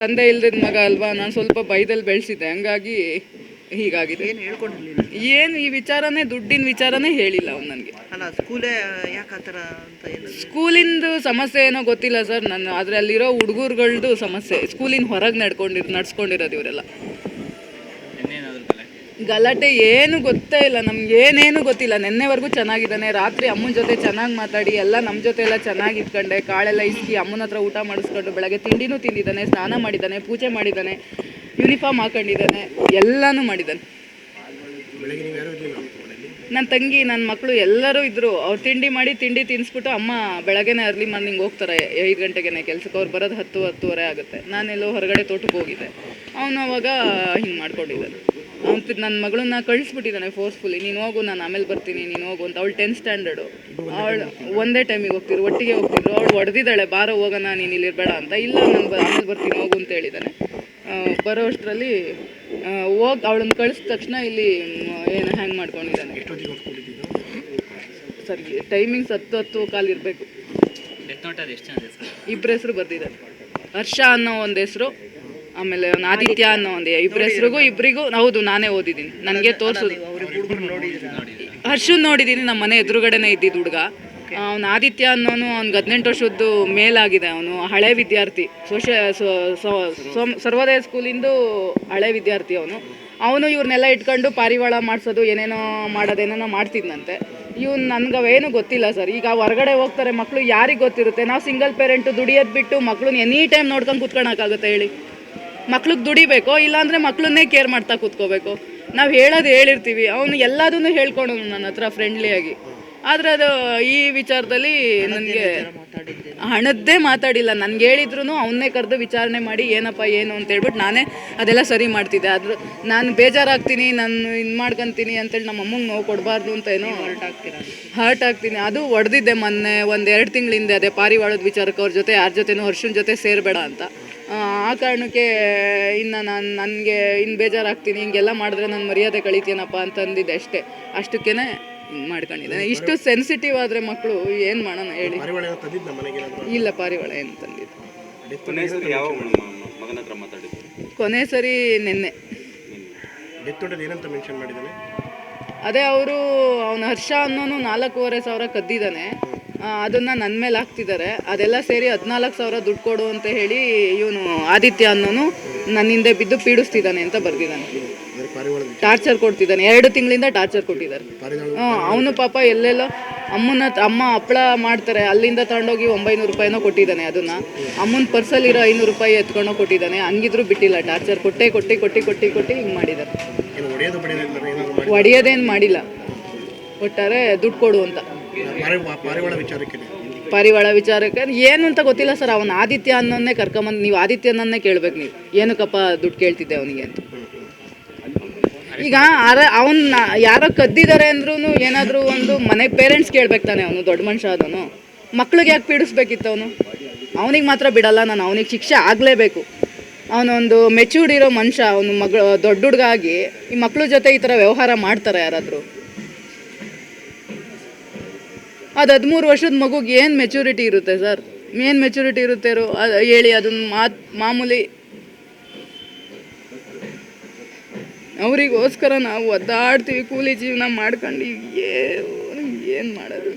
ತಂದೆ ಇಲ್ದಿದ್ ಮಗ ಅಲ್ವಾ? ನಾನು ಸ್ವಲ್ಪ ಬೈದಲ್ಲಿ ಬೆಳೆಸಿದ್ದೆ. ಹಂಗಾಗಿ ಹೀಗಾಗಿದೆ. ಏನು ಹೇಳ್ಕೊಂಡಿರಲಿಲ್ಲ ಏನು ಈ ವಿಚಾರನೇ ದುಡ್ಡಿನ ವಿಚಾರನೇ ಹೇಳಿಲ್ಲ ಅವ್ನು ನನಗೆ. ಅಲ್ಲ ಸ್ಕೂಲೇ ಯಾಕೆ ಆ ಥರ ಅಂತ ಏನು ಸ್ಕೂಲಿಂದು ಸಮಸ್ಯೆ ಏನೋ ಗೊತ್ತಿಲ್ಲ ಸರ್. ನಾನು ಆದರೆ ಅಲ್ಲಿರೋ ಹುಡುಗರುಗಳ್ದು ಸಮಸ್ಯೆ. ಸ್ಕೂಲಿನ ಹೊರಗೆ ನಡ್ಕೊಂಡಿರ್ ನಡ್ಸ್ಕೊಂಡಿರೋದು ಇವರೆಲ್ಲ. ಗಲಾಟೆ ಏನು ಗೊತ್ತೇ ಇಲ್ಲ, ನಮ್ಗೆ ಏನೇನು ಗೊತ್ತಿಲ್ಲ. ನೆನ್ನೆವರೆಗೂ ಚೆನ್ನಾಗಿದ್ದಾನೆ, ರಾತ್ರಿ ಅಮ್ಮನ ಜೊತೆ ಚೆನ್ನಾಗಿ ಮಾತಾಡಿ, ಎಲ್ಲ ನಮ್ಮ ಜೊತೆ ಎಲ್ಲ ಚೆನ್ನಾಗಿ ಇಟ್ಕೊಂಡೆ ಕಾಳೆಲ್ಲ ಇಸ್ಕಿ ಅಮ್ಮನ ಹತ್ರ ಊಟ ಮಾಡಿಸ್ಕೊಂಡು ಬೆಳಗ್ಗೆ ತಿಂಡಿನೂ ತಿಂದಿದ್ದಾನೆ, ಸ್ನಾನ ಮಾಡಿದ್ದಾನೆ, ಪೂಜೆ ಮಾಡಿದ್ದಾನೆ ಯೂನಿಫಾರ್ಮ್ ಹಾಕೊಂಡಿದ್ದಾನೆ, ಎಲ್ಲನೂ ಮಾಡಿದ್ದಾನೆ. ನನ್ನ ತಂಗಿ ನನ್ನ ಮಕ್ಕಳು ಎಲ್ಲರೂ ಇದ್ದರು ಅವ್ರು ತಿಂಡಿ ಮಾಡಿ ತಿಂಡಿ ತಿನ್ನಿಸ್ಬಿಟ್ಟು ಅಮ್ಮ ಬೆಳಗ್ಗೆನೇ ಅರ್ಲಿ ಮಾರ್ನಿಂಗ್ ಹೋಗ್ತಾರೆ, ಐದು ಗಂಟೆಗೆ ಕೆಲ್ಸಕ್ಕೆ. ಅವ್ರು ಬರೋದು ಹತ್ತು, ಹತ್ತುವರೆ ಆಗುತ್ತೆ. ನಾನೆಲ್ಲೋ ಹೊರಗಡೆ ತೋಟಕ್ಕೆ ಹೋಗಿದ್ದೆ. ಅವನು ಅವಾಗ ಹಿಂಗೆ ಮಾಡ್ಕೊಂಡಿದ್ದಾನೆ. ಅವ್ನು ನನ್ನ ಮಗಳನ್ನ ಕಳಿಸ್ಬಿಟ್ಟಿದ್ದಾನೆ ಫೋರ್ಸ್ಫುಲಿ ನೀನು ಹೋಗು ನಾನು ಆಮೇಲೆ ಬರ್ತೀನಿ ನೀನು ಹೋಗು ಅಂತ. ಅವಳು ಟೆಂತ್ ಸ್ಟ್ಯಾಂಡರ್ಡು ಅವಳು ಒಂದೇ ಟೈಮಿಗೆ ಹೋಗ್ತಿದ್ರು ಒಟ್ಟಿಗೆ ಹೋಗ್ತಿದ್ರು. ಅವಳು ಹೊಡೆದಿದ್ದಾಳೆ ಬಾರೋ ಹೋಗೋಣ ನೀನು ಇಲ್ಲಿರಬೇಡ ಅಂತ. ಇಲ್ಲ ನಾನು ಬ ಆಮೇಲೆ ಬರ್ತೀನಿ ಹೋಗು ಅಂತ ಹೇಳಿದ್ದಾನೆ ಬರೋ ಅಷ್ಟರಲ್ಲಿ ಹೋಗಿ ಅವಳನ್ನ ಕಳಿಸಿದ ತಕ್ಷಣ ಇಲ್ಲಿ ಏನು ಹ್ಯಾಂಗ್ ಮಾಡ್ಕೊಂಡಿದ್ದಾನೆ ಸರಿ ಟೈಮಿಂಗ್ಸ್ ಹತ್ತು ಹತ್ತು ಕಾಲು ಇರಬೇಕು. ಇಬ್ಬರ ಹೆಸರು ಬರ್ದಿದ್ದಾರೆ. ಹರ್ಷ ಅನ್ನೋ ಒಂದು ಹೆಸರು. ಆಮೇಲೆ ಒಂದು ಆದಿತ್ಯ ಅನ್ನೋ ಒಂದು ಇಬ್ಬರ ಹೆಸರಿಗೂ ಇಬ್ಬರಿಗೂ ಹೌದು ನಾನೇ ಓದಿದ್ದೀನಿ. ನನಗೆ ತೋರಿಸೋದು. ಹರ್ಷನ್ ನೋಡಿದ್ದೀನಿ ನಮ್ಮ ಮನೆ ಎದುರುಗಡೆನೇ ಇದ್ದಿದ್ದು ಹುಡುಗ. ಅವ್ನು ಆದಿತ್ಯ ಅನ್ನೋನು ಅವ್ನಿಗೆ ಹದಿನೆಂಟು ವರ್ಷದ್ದು ಮೇಲಾಗಿದೆ ಅವನು ಹಳೆ ವಿದ್ಯಾರ್ಥಿ. ಸೋಶ ಸರ್ವೋದಯ ಸ್ಕೂಲಿಂದು ಹಳೆ ವಿದ್ಯಾರ್ಥಿ ಅವನು. ಅವನು ಇವ್ರನ್ನೆಲ್ಲ ಇಟ್ಕೊಂಡು ಪಾರಿವಾಳ ಮಾಡಿಸೋದು ಏನೇನೋ ಮಾಡೋದೇನೇನೋ ಮಾಡ್ತಿದ್ನಂತೆ. ಇವ್ನು ನನಗವೇನು ಗೊತ್ತಿಲ್ಲ ಸರ್. ಈಗ ಹೊರಗಡೆ ಹೋಗ್ತಾರೆ ಮಕ್ಕಳು ಯಾರಿಗೆ ಗೊತ್ತಿರುತ್ತೆ? ನಾವು ಸಿಂಗಲ್ ಪೇರೆಂಟು ದುಡಿಯೋದು ಬಿಟ್ಟು ಮಕ್ಳನ್ನ ಎನಿ ಟೈಮ್ ನೋಡ್ಕೊಂಡು ಕುತ್ಕೊಳಕ್ಕಾಗುತ್ತೆ ಹೇಳಿ. ಮಕ್ಳಿಗೆ ದುಡಿಬೇಕು ಇಲ್ಲಾಂದರೆ ಮಕ್ಳನ್ನೇ ಕೇರ್ ಮಾಡ್ತಾ ಕೂತ್ಕೋಬೇಕು. ನಾವು ಹೇಳೋದು ಹೇಳಿರ್ತೀವಿ. ಅವನು ಎಲ್ಲದನ್ನು ಹೇಳ್ಕೊಂಡು ನನ್ನ ಹತ್ರ ಫ್ರೆಂಡ್ಲಿಯಾಗಿ ಆದರೆ ಅದು ಈ ವಿಚಾರದಲ್ಲಿ ನನಗೆ ಹಣದ್ದೇ ಮಾತಾಡಿಲ್ಲ. ನನಗೆ ಹೇಳಿದ್ರು ಅವನ್ನೇ ಕರೆದು ವಿಚಾರಣೆ ಮಾಡಿ ಏನಪ್ಪ ಏನು ಅಂತ ಹೇಳ್ಬಿಟ್ಟು ನಾನೇ ಅದೆಲ್ಲ ಸರಿ ಮಾಡ್ತಿದ್ದೆ. ಆದ್ರೂ ನಾನು ಬೇಜಾರಾಗ್ತೀನಿ ನಾನು ಇದು ಮಾಡ್ಕೊತೀನಿ ಅಂತೇಳಿ ನಮ್ಮ ಅಮ್ಮಂಗೆ ನೋವು ಕೊಡಬಾರ್ದು ಅಂತ ಏನೋ ಹರ್ಟ್ ಆಗ್ತೀರಾ? ಹರ್ಟ್ ಆಗ್ತೀನಿ. ಅದು ಹೊಡೆದಿದ್ದೆ ಮೊನ್ನೆ ಒಂದು ಎರಡು ತಿಂಗಳಿಂದ ಅದೇ ಪಾರಿವಾಳದ ವಿಚಾರಕ್ಕೆ ಅವ್ರ ಜೊತೆ ಯಾರ ಜೊತೆನೂ ಹರ್ಷನ್ ಜೊತೆ ಸೇರಬೇಡ ಅಂತ. ಆ, ಕಾರಣಕ್ಕೆ ಇನ್ನು ನಾನು ನನಗೆ ಇನ್ನು ಬೇಜಾರಾಗ್ತೀನಿ ಹಿಂಗೆಲ್ಲ ಮಾಡಿದ್ರೆ ನಾನು ಮರ್ಯಾದೆ ಕಳಿತೀನಪ್ಪ ಅಂತ ಅಂದಿದ್ದೆ ಅಷ್ಟೇ. ಅಷ್ಟಕ್ಕೇ ಮಾಡ್ಕೊಂಡಿದ್ದೇನೆ. ಇಷ್ಟು ಸೆನ್ಸಿಟಿವ್ ಆದರೆ ಮಕ್ಕಳು ಏನು ಮಾಡೋಣ ಹೇಳಿ. ಇಲ್ಲ ಪಾರಿವಾಳ ಏನು ತಂದಿದ್ದು ಕೊನೆ ಸರಿ ನಿನ್ನೆ. ಅದೇ ಅವರು ಅವನ ಹರ್ಷ ಅನ್ನೋನು ನಾಲ್ಕೂವರೆ ಸಾವಿರ ಕದ್ದಿದ್ದಾನೆ. ಅದನ್ನ ನನ್ನ ಮೇಲೆ ಹಾಕ್ತಿದ್ದಾರೆ ಅದೆಲ್ಲ ಸೇರಿ ಹದಿನಾಲ್ಕು ಸಾವಿರ ದುಡ್ಡು ಕೊಡು ಅಂತ ಹೇಳಿ ಇವನು ಆದಿತ್ಯ ಅನ್ನೋನು ನನ್ನ ಹಿಂದೆ ಬಿದ್ದು ಪೀಡಿಸ್ತಿದ್ದಾನೆ ಅಂತ ಬರ್ದಿದ್ದಾನೆ ಟಾರ್ಚರ್ ಕೊಡ್ತಿದ್ದಾನೆ ಎರಡು ತಿಂಗಳಿಂದ ಟಾರ್ಚರ್ ಕೊಟ್ಟಿದ್ದಾರೆ. ಹ್ಞೂ ಅವನು ಪಾಪ ಎಲ್ಲೆಲ್ಲೋ ಅಮ್ಮನ ಅಮ್ಮ ಹಪ್ಪಳ ಮಾಡ್ತಾರೆ. ಅಲ್ಲಿಂದ ತಗೊಂಡೋಗಿ ಒಂಬೈನೂರು ರೂಪಾಯಿನೋ ಕೊಟ್ಟಿದ್ದಾನೆ ಅದನ್ನು. ಅಮ್ಮನ ಪರ್ಸಲ್ಲಿರೋ ಐನೂರು ರೂಪಾಯಿ ಎತ್ಕೊಂಡೋ ಕೊಟ್ಟಿದ್ದಾನೆ. ಹಂಗಿದ್ರು ಬಿಟ್ಟಿಲ್ಲ. ಟಾರ್ಚರ್ ಕೊಟ್ಟೆ ಕೊಟ್ಟಿ ಕೊಟ್ಟಿ ಕೊಟ್ಟಿ ಕೊಟ್ಟಿ ಹಿಂಗೆ ಮಾಡಿದ್ದಾರೆ ಒಡೆಯೋದೇನು ಮಾಡಿಲ್ಲ. ಒಟ್ಟಾರೆ ದುಡ್ಡು ಕೊಡು ಅಂತ. ಪಾರಿವಾಳ ವಿಚಾರಕ್ಕೆ ಪಾರಿವಾಳ ವಿಚಾರಕ್ಕೆ ಏನು ಅಂತ ಗೊತ್ತಿಲ್ಲ ಸರ್. ಅವನು ಆದಿತ್ಯ ಅನ್ನೋನ್ನೇ ಕರ್ಕೊಂಬಂದು, ನೀವು ಆದಿತ್ಯನನ್ನೇ ಕೇಳ್ಬೇಕು ನೀವು. ಏನಕ್ಕಪ್ಪ ದುಡ್ಡು ಕೇಳ್ತಿದ್ದೆ ಅವನಿಗೆ ಅಂತ. ಈಗ ಅರ ಅವನ್ನ ಯಾರೋ ಕದ್ದಿದ್ದಾರೆ ಅಂದ್ರೂ ಏನಾದರೂ ಒಂದು ಮನೆ ಪೇರೆಂಟ್ಸ್ ಕೇಳ್ಬೇಕು ತಾನೆ ಅವನು, ದೊಡ್ಡ ಮನುಷ್ಯ ಅದನು ಮಕ್ಳಿಗೆ ಯಾಕೆ ಪೀಡಿಸ್ಬೇಕಿತ್ತು ಅವನು? ಅವನಿಗೆ ಮಾತ್ರ ಬಿಡಲ್ಲ ನಾನು, ಅವನಿಗೆ ಶಿಕ್ಷೆ ಆಗಲೇಬೇಕು. ಅವನೊಂದು ಮೆಚೂರ್ಡ್ ಇರೋ ಮನುಷ್ಯ, ಅವನು ಮಗ, ದೊಡ್ಡ ಹುಡುಗ ಆಗಿ ಈ ಮಕ್ಕಳ ಜೊತೆ ಈ ಥರ ವ್ಯವಹಾರ ಮಾಡ್ತಾರೆ ಯಾರಾದರೂ. ಅದು ಹದಿಮೂರು ವರ್ಷದ ಮಗುಗೆ ಏನು ಮೆಚುರಿಟಿ ಇರುತ್ತೆ ಸರ್ ಏನು ಮೆಚುರಿಟಿ ಇರುತ್ತೆ ಹೇಳಿ ಅದನ್ನ ಮಾತು, ಮಾಮೂಲಿ. ಅವರಿಗೋಸ್ಕರ ನಾವು ಒದ್ದಾಡ್ತೀವಿ, ಕೂಲಿ ಜೀವನ ಮಾಡ್ಕೊಂಡು ಏನು ಮಾಡೋದು?